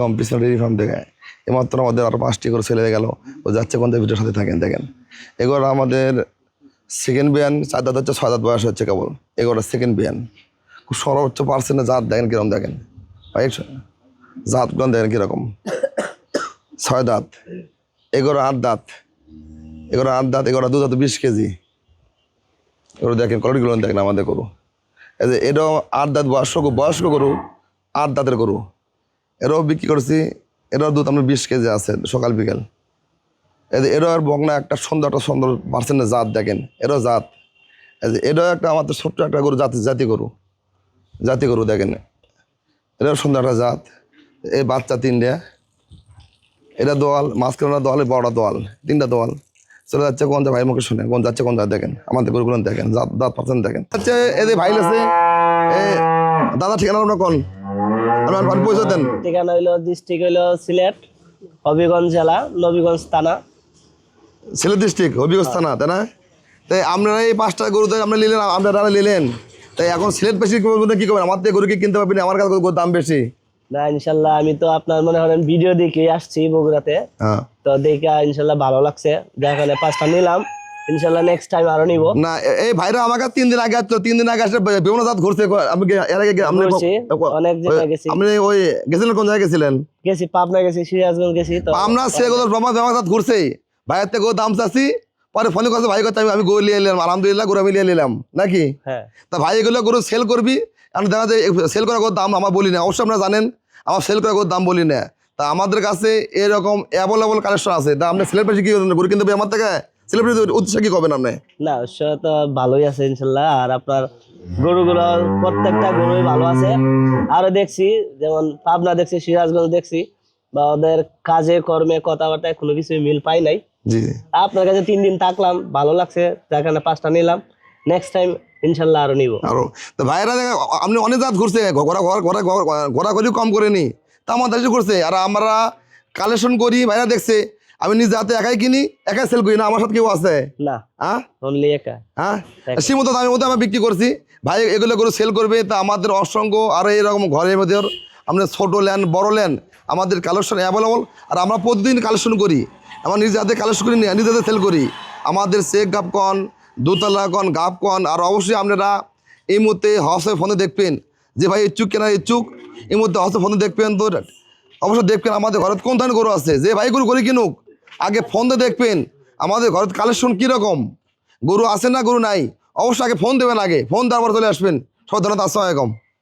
কম পিছনে dairy farm থেকে এমাত্র আমাদের আরও পাঁচটি করে ছেলে গেল। ও যাচ্ছে কোন ভিডিওর সাথে থাকেন, দেখেন। এগুলো আমাদের সেকেন্ড বিয়ান চার দাঁত হচ্ছে, ছয় বয়স হচ্ছে কেবল। এগুলো সেকেন্ড বিয়ান খুব সর্বোচ্চ পার্সেন্টে জাত দেখেন কীরকম দেখেন। জাতগুলো দেখেন কীরকম। ছয় দাঁত। এগুলো আট দাঁত। এগুলো আট দাঁত এগুলো দু দাঁত বিশ কেজি। এগুলো দেখেন কোয়ালিটিগুলো দেখেন আমাদের গরু। এই যে এটাও আট দাঁত বয়স্ক বয়স্ক গরু, আট দাঁতের গরু। এরাও বিক্রি করছি, এরাও দুধ আমরা বিশ কেজি আছে সকাল, বিকেল। এরাও আর বগনা একটা সুন্দর একটা সুন্দর পার্সেন্টের জাত দেখেন, এরাও জাত। এটাও একটা আমাদের ছোট্ট একটা গরু, জাতি জাতি গরু জাতি গরু দেখেন। এটাও সুন্দর একটা জাত। এই বাচ্চা তিনটে। এটা দোয়াল, মাঝখানে দোয়াল বড়টা দোয়াল, তিনটা দোয়াল। চলে যাচ্ছে কোন ভাই মুখে শুনে কোন যাচ্ছে কোন দেখেন, আমাদের গরুগুলো দেখেন, জাত দাঁত পার্সেন্ট দেখেন। হচ্ছে এদের ভাইল আছে দাদা ঠিকানা আপনার কোন? আপনার দেন। ঠিকানা হইল ডিস্ট্রিক্ট হইল সিলেট হবিগঞ্জ জেলা নবীগঞ্জ থানা। সিলেট ডিস্ট্রিক্ট হবিগঞ্জ থানা তাই না? তাই আপনারা এই পাঁচটা গরু তো আপনারা নিলেন আপনারা নিলেন তাই এখন সিলেট বেশি কি করবেন? আমার থেকে গরু কি কিনতে পারবেন? আমার কাছে গরুর দাম বেশি। না ইনশাল্লাহ আমি তো আপনার মনে করেন ভিডিও দেখে আসছি বগুড়াতে। হ্যাঁ। তো দেখে ইনশাল্লাহ ভালো লাগছে। কারণে পাঁচটা নিলাম। ইনশাল্লাহ নেক্সট টাইম আরও নিব। না এই ভাইরা আমাকে তিন দিন আগে আসলো তিন দিন আগে আসলে বিভিন্ন জাত ঘুরছে আমি এর আগে অনেক জায়গায় গেছি। আপনি ওই গেছিলেন কোন জায়গায় গেছিলেন? গেছি পাবনা গেছি সিরাজগঞ্জ গেছি তো আমরা সেগুলো ব্রহ্মা ব্রহ্মা জাত ঘুরছে ভাইয়ের থেকে দাম চাচ্ছি পরে ফোন করছে ভাই করছে আমি গরু নিয়ে এলাম আলহামদুলিল্লাহ গরু আমি নিয়ে নিলাম। নাকি? হ্যাঁ। তা ভাই এগুলো গরু সেল করবি? আমি দেখা যায় সেল করা গরুর দাম আমার বলি না। অবশ্যই আপনারা জানেন আমার সেল করা গরুর দাম বলি না। তা আমাদের কাছে এরকম অ্যাভেলেবল কালেকশন আছে। তা আপনি সেলের পাশে কি? গরু কিনতে হবে আমার থেকে? সেলিব্রিটি উদ্দেশ্যে কি করবেন আপনি? না অবশ্য তো ভালোই আছে ইনশাল্লাহ। আর আপনার গরুগুলো প্রত্যেকটা গরুই ভালো আছে। আরও দেখছি যেমন পাবনা দেখছি সিরাজগঞ্জ দেখছি বা ওদের কাজে কর্মে কথাবার্তায় কোনো কিছুই মিল পাই নাই। জি জি। আপনার কাছে তিন দিন থাকলাম ভালো লাগছে পাঁচটা নিলাম। নেক্সট টাইম ইনশাল্লাহ আরও নিব। আরও। তো ভাইরা আপনি অনেক জাত ঘুরছে ঘোরা ঘোরা ঘোরা ঘোরা ঘুরি কম করেনি। তা ঘুরছে আর আমরা কালেকশন করি ভাইরা দেখছে। আমি নিজ হাতে একাই কিনি একাই সেল করি না আমার সাথে কেউ আছে? না। হ্যাঁ অনলি একা। হ্যাঁ সীমিত দামের মধ্যে আমরা বিক্রি করছি। ভাই এগুলো করে সেল করবে তা আমাদের অসংখ্য আর এরকম ঘরের মধ্যে আমরা ছোটো ল্যান বড় ল্যান আমাদের কালেকশন অ্যাভেলেবল আর আমরা প্রতিদিন কালেকশন করি। আমার নিজে হাতে কালেকশন করি নিজে হাতে সেল করি। আমাদের শেখ গাপকন দুতলা কন গাপ কন আর অবশ্যই আপনারা এই মুহূর্তে হসে ফোনে দেখবেন। যে ভাই ইচ্ছুক কেনা ইচ্ছুক এই মুহূর্তে হসে ফোনে দেখবেন তো অবশ্যই দেখবেন আমাদের ঘরে কোন ধরনের গরু আছে। যে ভাই গরু করি কিনুক আগে ফোন দিয়ে দেখবেন। আমাদের ঘরের কালেকশন কীরকম? গরু আছে না গরু নাই? অবশ্যই আগে ফোন দেবেন আগে। ফোন দেওয়ার পর চলে আসবেন। সব ধরনের আসসালামাইকুম